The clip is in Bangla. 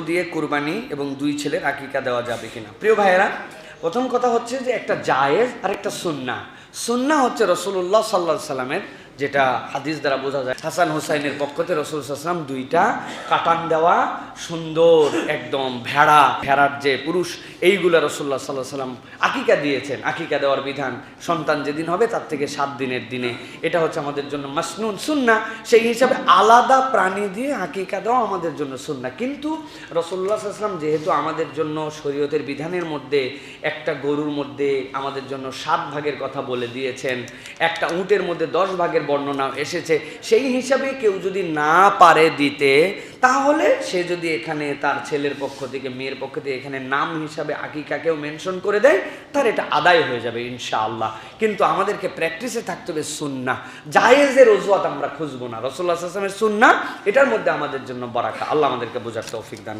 দিয়ে কোরবানি এবং দুই ছেলের আকিকা দেওয়া যাবে কিনা। প্রিয় ভাইয়েরা, প্রথম কথা হচ্ছে যে একটা জায়েজ আর একটা সুন্না সুন্না হচ্ছে রসুল্লাহ সাল্লা সাল্লামের যেটা হাদিস দ্বারা বোঝা যায়। হাসান হুসাইনের পক্ষতে রসুল সাল্লাম দুইটা কাটান দেওয়া সুন্দর, একদম ভেড়া, ভেড়ার যে পুরুষ, এইগুলা রসুল্লাহ সাল্লাহ সাল্লাম আকিকা দিয়েছেন। আকিকা দেওয়ার বিধান, সন্তান যেদিন হবে তার থেকে সাত দিনের দিনে। এটা হচ্ছে আমাদের জন্য মাসনুন সুন্না সেই হিসাবে আলাদা প্রাণী দিয়ে আকিকা দেওয়া আমাদের জন্য সুন্না কিন্তু রসল্লা সাল্লাম যেহেতু আমাদের জন্য শরীয়তের বিধানের মধ্যে একটা গরুর মধ্যে আমাদের জন্য সাত ভাগের কথা বলে দিয়েছেন, একটা উটের মধ্যে দশ ভাগের বর্ণনা এসেছে। সেই হিসাবে কেউ যদি না পারে দিতে, তাহলে সে যদি এখানে তার ছেলের পক্ষ থেকে, মেয়ের পক্ষ থেকে এখানে নাম হিসাবে আকিকাকেও মেনশন করে দেয়, তার এটা আদায় হয়ে যাবে ইনশাআল্লাহ। কিন্তু আমাদেরকে প্র্যাকটিসে থাকতে হবে সুন্না জায়েজের অজুয়াত আমরা খুঁজবো না। রসুল্লাহ আসলামের সুন্না এটার মধ্যে আমাদের জন্য বরাকা। আল্লাহ আমাদেরকে বোঝার তৌফিক দান